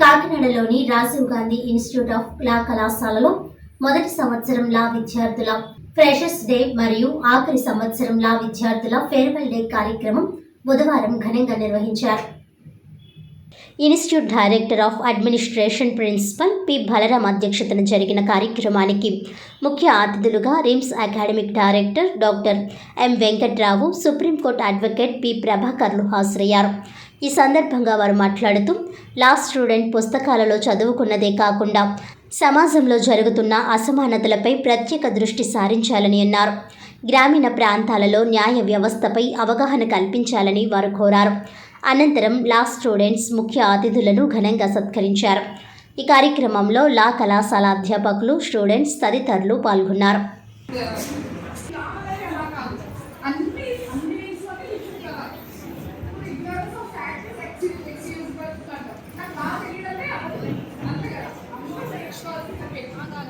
కాకినాడలోని Rajiv Gandhi institute of law కళాశాలలో మొదటి సంవత్సరం లా విద్యార్థుల ఫ్రెషర్స్ డే మరియు ఆఖరి సంవత్సరం లా విద్యార్థుల ఫేర్వెల్ డే కార్యక్రమం బుధవారం ఘనంగా నిర్వహించారు. Institute director of administration principal P. Balaram అధ్యక్షతన జరిగిన కార్యక్రమానికి ముఖ్య అతిథులుగా RIMS academic director doctor M. Venkatrao supreme court advocate P. ప్రభాకర్లు హాజరయ్యారు. ఈ సందర్భంగా వారు మాట్లాడుతూ లా స్టూడెంట్ పుస్తకాలలో చదువుకున్నదే కాకుండా సమాజంలో జరుగుతున్న అసమానతలపై ప్రత్యేక దృష్టి సారించాలని అన్నారు. గ్రామీణ ప్రాంతాలలో న్యాయ వ్యవస్థపై అవగాహన కల్పించాలని వారు కోరారు. అనంతరం లా స్టూడెంట్స్ ముఖ్య అతిథులను ఘనంగా సత్కరించారు. ఈ కార్యక్రమంలో లా కళాశాల అధ్యాపకులు స్టూడెంట్స్ తదితరులు పాల్గొన్నారు.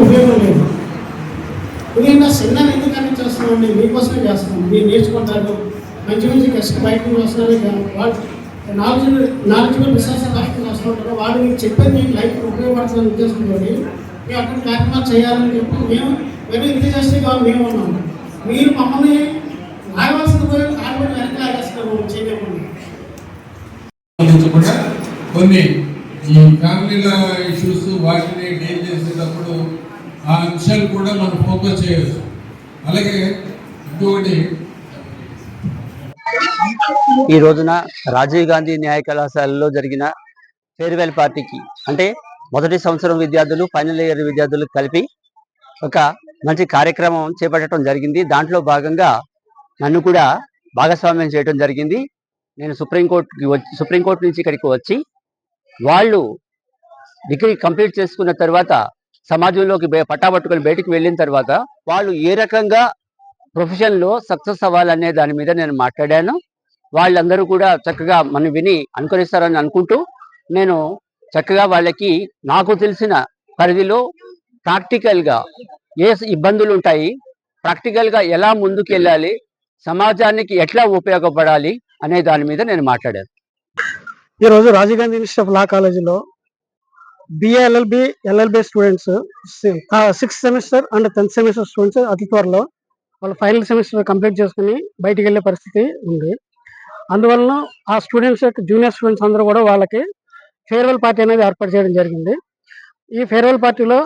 ఉపయోగం లేదు. ఎందుకంటే చిన్న ఎందుకని చేస్తున్నామండి మీకోసమే చేస్తున్నాం మీరు నేర్చుకుంటారు మంచి మంచి కష్టం బయట నుంచి వస్తున్నారు ఇక వాళ్ళు నాలెడ్జ్ నాలెడ్జ్బుల్ బిజినెస్ బయట వస్తుంటారు వాడు మీకు చెప్పేది మీకు లైఫ్ ఉపయోగపడుతుందని ఉద్దేశంతో మేము అక్కడ కార్యక్రమాలు చేయాలని చెప్పి మేము మేము ఇంత చేస్తే కాదు మేము ఉన్నాం. మీరు మమ్మల్ని రాయవలసిన పోయి ఆడబడి వెనక ఆగేస్తున్నాము చేయకుండా కొన్ని ఈ ఫ్యామిలీల ఇష్యూస్ వాటిని డీల్ చేసేటప్పుడు ఆ అంశాలు కూడా మనం ఫోకస్ చేయవచ్చు అలాగే ఇంకొకటి ఈ రోజున రాజీవ్ గాంధీ న్యాయ కళాశాలలో జరిగిన ఫేర్వెల్ పార్టీకి అంటే మొదటి సంవత్సరం విద్యార్థులు ఫైనల్ ఇయర్ విద్యార్థులు కలిపి ఒక మంచి కార్యక్రమం చేపట్టడం జరిగింది. దాంట్లో భాగంగా నన్ను కూడా భాగస్వామ్యం చేయడం జరిగింది. నేను సుప్రీంకోర్టుకి వచ్చి సుప్రీంకోర్టు నుంచి ఇక్కడికి వచ్చి వాళ్ళు డిగ్రీ కంప్లీట్ చేసుకున్న తర్వాత సమాజంలోకి బయ- బయటికి వెళ్ళిన తర్వాత వాళ్ళు ఏ రకంగా ప్రొఫెషన్లో సక్సెస్ అవ్వాలనే దాని మీద నేను మాట్లాడాను. వాళ్ళందరూ కూడా చక్కగా మనం విని అనుకరిస్తారని అనుకుంటూ నేను చక్కగా వాళ్ళకి నాకు తెలిసిన పరిధిలో ప్రాక్టికల్గా ఏ ఇబ్బందులు ఉంటాయి ప్రాక్టికల్గా ఎలా ముందుకెళ్ళాలి సమాజానికి ఎట్లా ఉపయోగపడాలి అనే దాని మీద నేను మాట్లాడాను. ఈరోజు Rajiv Gandhi institute of law కాలేజీలో BALLB LLB students sixth semester and tenth semester students అతి త్వరలో వాళ్ళ ఫైనల్ సెమిస్టర్ కంప్లీట్ చేసుకుని బయటికి వెళ్ళే పరిస్థితి ఉంది. అందువలన ఆ స్టూడెంట్స్ యొక్క జూనియర్ స్టూడెంట్స్ అందరూ కూడా వాళ్ళకి ఫేర్వెల్ పార్టీ అనేది ఏర్పాటు చేయడం జరిగింది. ఈ ఫేర్వెల్ పార్టీలో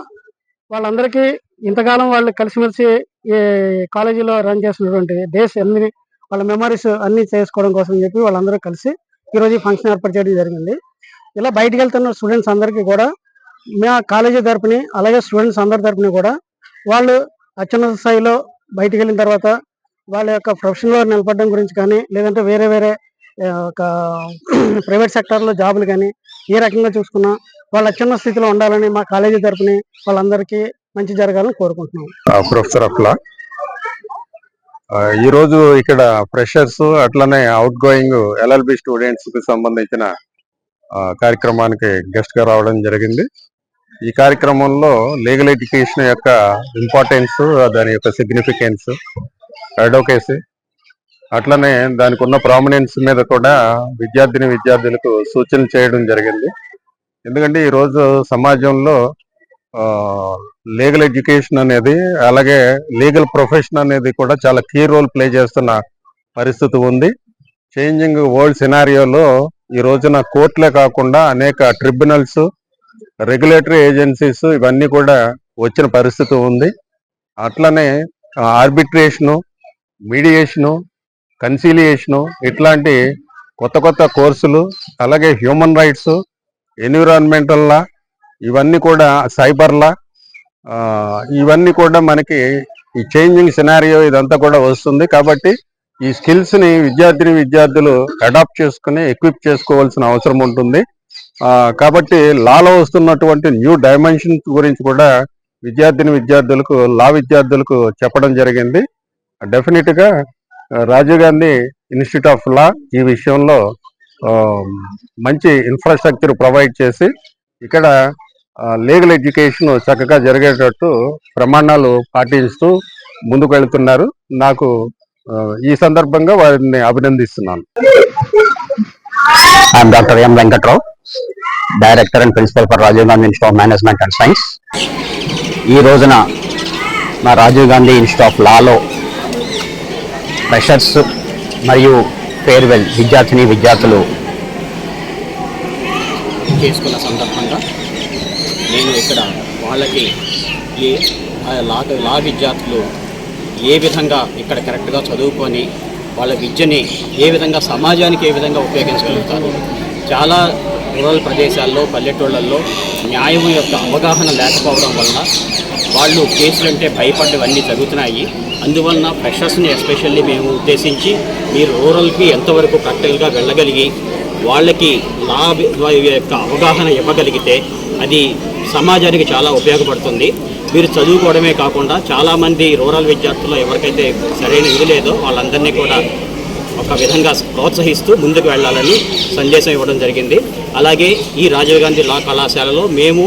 వాళ్ళందరికీ ఇంతకాలం వాళ్ళు కలిసిమెలిసి ఈ కాలేజీలో రన్ చేసినటువంటి డేస్ అన్ని వాళ్ళ మెమరీస్ అన్ని చేసుకోవడం కోసం చెప్పి వాళ్ళందరూ కలిసి ఈరోజు ఫంక్షన్ ఏర్పాటు చేయడం జరిగింది. ఇలా బయటకు వెళ్తున్న స్టూడెంట్స్ అందరికీ కూడా మా కాలేజీ తరపుని అలాగే స్టూడెంట్స్ అందరి తరపుని కూడా వాళ్ళు అత్యున్నత స్థాయిలో బయటకు వెళ్ళిన తర్వాత వాళ్ళ యొక్క ప్రొఫెషన్లో నిలబడడం గురించి కానీ లేదంటే వేరే వేరే ఒక ప్రైవేట్ సెక్టార్లో జాబులు కానీ ఏ రకంగా చూసుకున్నా వాళ్ళు అత్యున్న స్థితిలో ఉండాలని మా కాలేజీ తరపుని వాళ్ళందరికీ మంచి జరగాలని కోరుకుంటున్నాం ప్రొఫెసర్ అప్లా ఈరోజు ఈ రోజు ఇక్కడ ఫ్రెషర్స్ అట్లనే అవుట్ గోయింగ్ ఎల్ఎల్బి స్టూడెంట్స్కి సంబంధించిన కార్యక్రమానికి గెస్ట్గా రావడం జరిగింది. ఈ కార్యక్రమంలో లీగల్ ఎడ్యుకేషన్ యొక్క ఇంపార్టెన్స్ దాని యొక్క సిగ్నిఫికెన్స్ అడ్వకేసీ అట్లనే దానికి ఉన్న ప్రామినెన్స్ మీద కూడా విద్యార్థిని విద్యార్థులకు సూచనలు చేయడం జరిగింది. ఎందుకంటే ఈరోజు సమాజంలో లీగల్ ఎడ్యుకేషన్ అనేది అలాగే లీగల్ ప్రొఫెషన్ అనేది కూడా చాలా కీ రోల్ ప్లే చేస్తున్న పరిస్థితి ఉంది. చేంజింగ్ వరల్డ్ సినారియోలో ఈ రోజున కోర్టులే కాకుండా అనేక ట్రిబ్యునల్స్ రెగ్యులేటరీ ఏజెన్సీస్ ఇవన్నీ కూడా వచ్చిన పరిస్థితి ఉంది. అట్లనే ఆర్బిట్రేషను మీడియేషను కన్సీలియేషను ఇట్లాంటి కొత్త కొత్త కోర్సులు అలాగే హ్యూమన్ రైట్స్ ఎన్విరాన్మెంటల్ లా ఇవన్నీ కూడా సైబర్ లా ఇవన్నీ కూడా మనకి ఈ చేంజింగ్ సినారియో ఇదంతా కూడా వస్తుంది. కాబట్టి ఈ స్కిల్స్ని విద్యార్థిని విద్యార్థులు అడాప్ట్ చేసుకుని ఎక్విప్ చేసుకోవాల్సిన అవసరం ఉంటుంది. కాబట్టి లాలో వస్తున్నటువంటి న్యూ డైమెన్షన్ గురించి కూడా విద్యార్థిని విద్యార్థులకు లా విద్యార్థులకు చెప్పడం జరిగింది. డెఫినెట్గా Rajiv Gandhi institute of law ఈ విషయంలో మంచి ఇన్ఫ్రాస్ట్రక్చర్ ప్రొవైడ్ చేసి ఇక్కడ లీగల్ ఎడ్యుకేషన్ చక్కగా జరిగేటట్టు ప్రమాణాలు పాటిస్తూ ముందుకు వెళ్తున్నారు. నాకు ఈ సందర్భంగా వారిని అభినందిస్తున్నాను. I'm doctor M Venkatrao director and principal for Rajiv Gandhi institute of management and science ఈ రోజున మా రాజీవ్ గాంధీ ఇన్స్టిట్యూట్ ఆఫ్ లాలో ఫ్రెషర్స్ మరియు ఫేర్వెల్ విద్యార్థిని విద్యార్థులు చేసుకున్న సందర్భంగా నేను ఇక్కడ వాళ్ళకి ఈ లా లా విద్యార్థులు ఏ విధంగా ఇక్కడ కరెక్ట్గా చదువుకొని వాళ్ళ విద్యని ఏ విధంగా సమాజానికి ఏ విధంగా ఉపయోగించగలుగుతారు? చాలా రూరల్ ప్రదేశాల్లో పల్లెటూళ్ళల్లో న్యాయం యొక్క అవగాహన లేకపోవడం వలన వాళ్ళు కేసులు అంటే భయపడ్డవన్నీ జరుగుతున్నాయి. అందువలన ఫ్రెషర్స్ని ఎస్పెషల్లీ మేము ఉద్దేశించి మీరు రూరల్కి ఎంతవరకు ప్రాక్టికల్గా వెళ్ళగలిగి వాళ్ళకి లా యొక్క అవగాహన ఇవ్వగలిగితే అది సమాజానికి చాలా ఉపయోగపడుతుంది. మీరు చదువుకోవడమే కాకుండా చాలామంది రూరల్ విద్యార్థులు ఎవరికైతే సరైన ఇది లేదో వాళ్ళందరినీ కూడా ఒక విధంగా ప్రోత్సహిస్తూ ముందుకు వెళ్ళాలని సందేశం ఇవ్వడం జరిగింది. అలాగే ఈ రాజీవ్ గాంధీ లా కళాశాలలో మేము